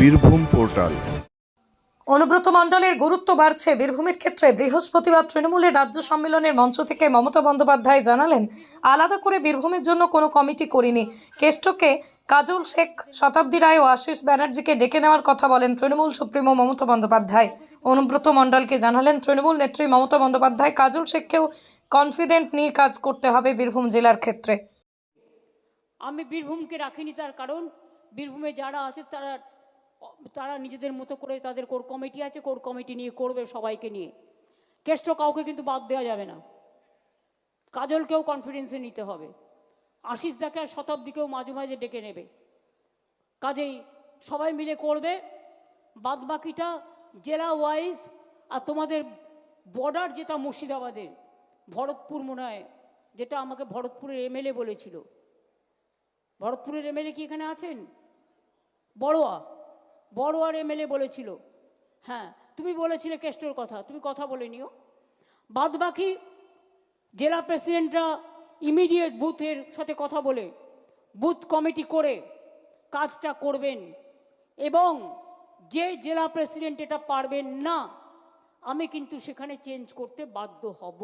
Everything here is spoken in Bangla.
বীরভূম পোর্টাল। অনুব্রত মণ্ডলের গুরুত্ব বাড়ছে। বীরভূমের ক্ষেত্রে বৃহস্পতিবার তৃণমূলের রাজ্য সম্মেলনের মঞ্চ থেকে মমতা বন্দ্যোপাধ্যায় জানালেন আলাদা করে বীরভূমের জন্য কোনো কমিটি করিনি। কেষ্টকে কাজল শেখ শতাব্দী রায় ও আশিস ব্যানার্জিকে ডেকে নেওয়ার কথা বলেন তৃণমূল সুপ্রিমো মমতা বন্দ্যোপাধ্যায়। অনুব্রত মণ্ডলকে জানালেন তৃণমূল নেত্রী মমতা বন্দ্যোপাধ্যায় কাজল শেখকেও কনফিডেন্ট নিয়ে কাজ করতে হবে বীরভূম জেলার ক্ষেত্রে। আমি বীরভূমকে রাখিনি তার কারণ। বীরভূমে যারা আছে তারা তারা নিজেদের মতো করে তাদের কোর কমিটি আছে, কোর কমিটি নিয়ে করবে সবাইকে নিয়ে। কেষ্ট কাউকে কিন্তু বাদ দেওয়া যাবে না। কাজলকেও কনফিডেন্সে নিতে হবে। আশিস দাকে আর শতাব্দীকেও মাঝে মাঝে ডেকে নেবে। কাজেই সবাই মিলে করবে। বাদ বাকিটা জেলা ওয়াইজ আর তোমাদের বর্ডার যেটা মুর্শিদাবাদের, ভরতপুর মনে হয়, যেটা আমাকে ভরতপুরের এমএলএ বলেছিল। ভরতপুরের এমএলএ কি এখানে আছেন? বড়োয়া। বড়োয়ার এমএলএ বলেছিল। হ্যাঁ তুমি বলেছিলে কেষ্টর কথা, তুমি কথা বলে নিও। বাদ বাকি জেলা প্রেসিডেন্টরা ইমিডিয়েট বুথের সাথে কথা বলে, বুথ কমিটি করে কাজটা করবেন এবং যে জেলা প্রেসিডেন্ট এটা পারবেন না, আমি কিন্তু সেখানে চেঞ্জ করতে বাধ্য হব।